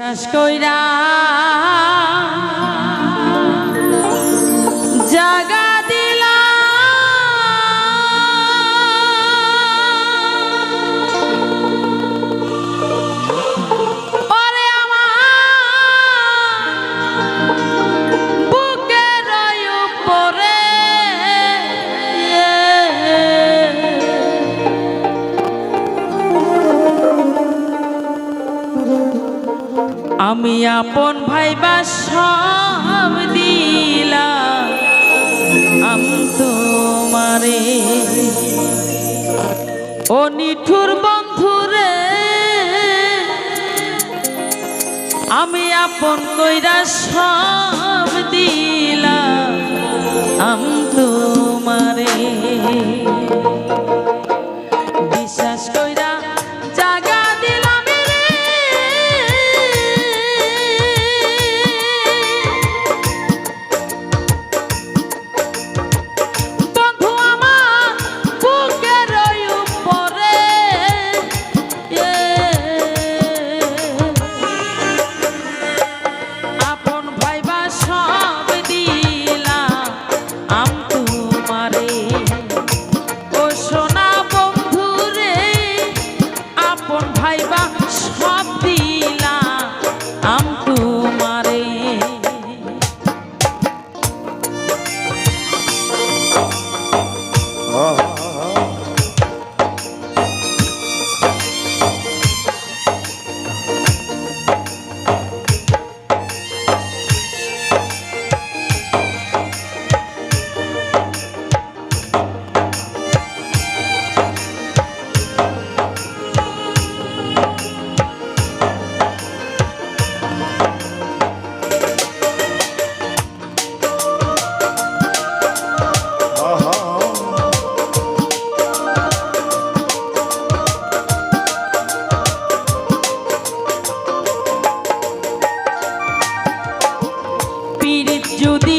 শেষ কইরা আমি আপন ভাই বা সব দিলাম। তোমারে ও নিঠুর বন্ধুরে আমি আপন কইরা সব দিলাম। তোমারে যদি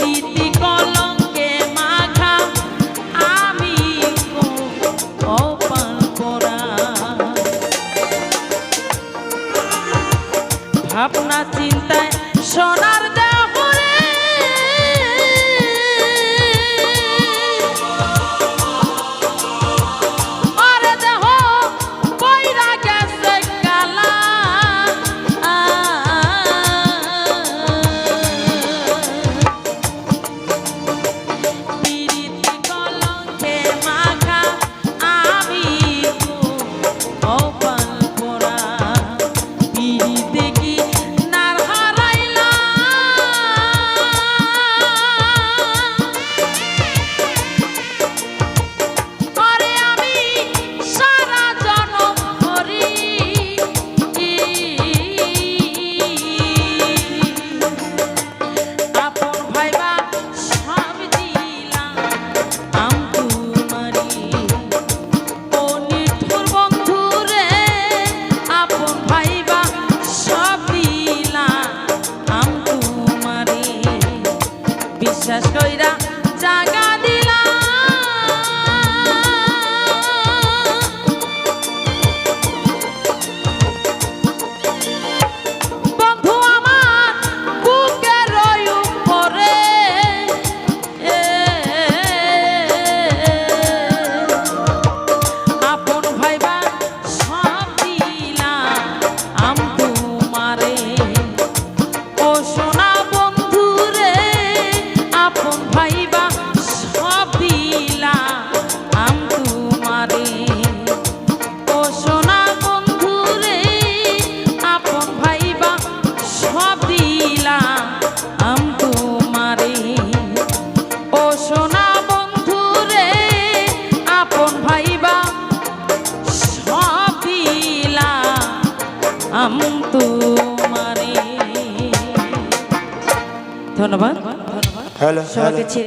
সোনার তোমারে ধন্যবাদ ধন্যবাদ হ্যালো সবাইকে ছেড়ে